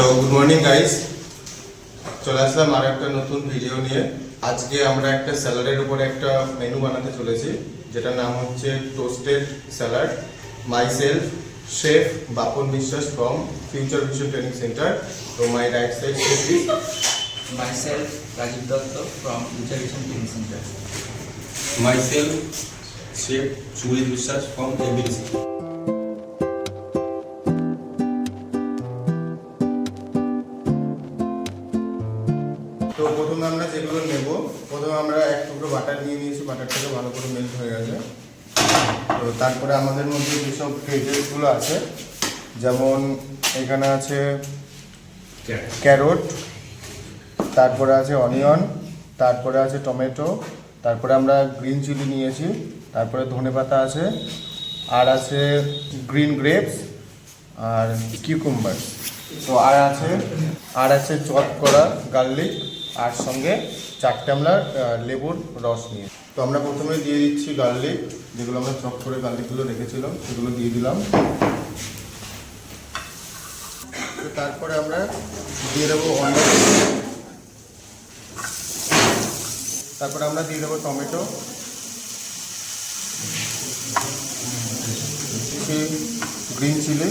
তো good morning guys চলে আসলাম আর একটা নতুন ভিডিও নিয়ে। আজকে আমরা একটা স্যালাডের উপরে একটা মেনু বানাতে চলেছি যেটার নাম হচ্ছে toasted salad myself chef Bapan Biswas from future vision training centre তো my right side chef is Myself, Rajiv Datta from Reservation Training Center. myself chef Sujit Biswas from ABC তো প্রথমে আমরা যেগুলো নেব প্রথমে আমরা এক টুকরো বাটার নিয়ে নিয়েছি বাটারটাকে ভালো করে মেল্ট হয়ে গেছে। তো তারপরে আমাদের মধ্যে যেসব ভেজেসগুলো আছে যেমন এখানে আছে ক্যারোট তারপরে আছে অনিয়ন তারপরে আছে টমেটো তারপরে আমরা গ্রিন চিলি নিয়েছি তারপরে ধনে পাতা আছে আর আছে গ্রিন গ্রেপস আর কিউকুম্বার তো আর আছে আর আছে চপ করা গার্লিক আর সঙ্গে চারটে আমরা লেবুর রস নিয়ে। তো আমরা প্রথমে দিয়ে দিচ্ছি গার্লিক, যেগুলো আমরা চপ করে গার্লিকগুলো রেখেছিলাম, সেগুলো দিয়ে দিলাম। তারপরে আমরা দিয়ে দেবো তারপরে আমরা দিয়ে দেবো টমেটো। গ্রিন চিলি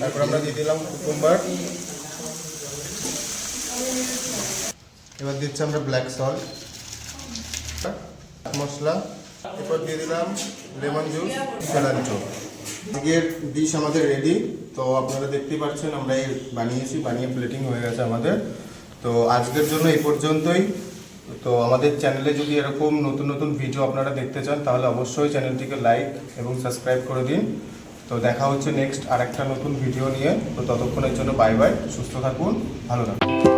তারপর আমরা দিয়ে দিলাম কুকুম্বার এবার দিচ্ছি আমরা ব্ল্যাক সল্ট মশলা। এরপর দিয়ে দিলাম লেমন জুস স্যালান্টো আজকের ডিশ আমাদের রেডি তো আপনারা দেখতেই পাচ্ছেন আমরা এই বানিয়েছি, বানিয়ে প্লেটিং হয়ে গেছে আমাদের। তো আজকের জন্য এই পর্যন্তই। তো আমাদের চ্যানেলে যদি এরকম নতুন নতুন ভিডিও আপনারা দেখতে চান, তাহলে অবশ্যই চ্যানেলটিকে লাইক এবং সাবস্ক্রাইব করে দিন। তো দেখা হচ্ছে নেক্সট আরেকটা নতুন ভিডিও নিয়ে। তো ততক্ষণের জন্য বাই বাই সুস্থ থাকুন, ভালো থাকুন।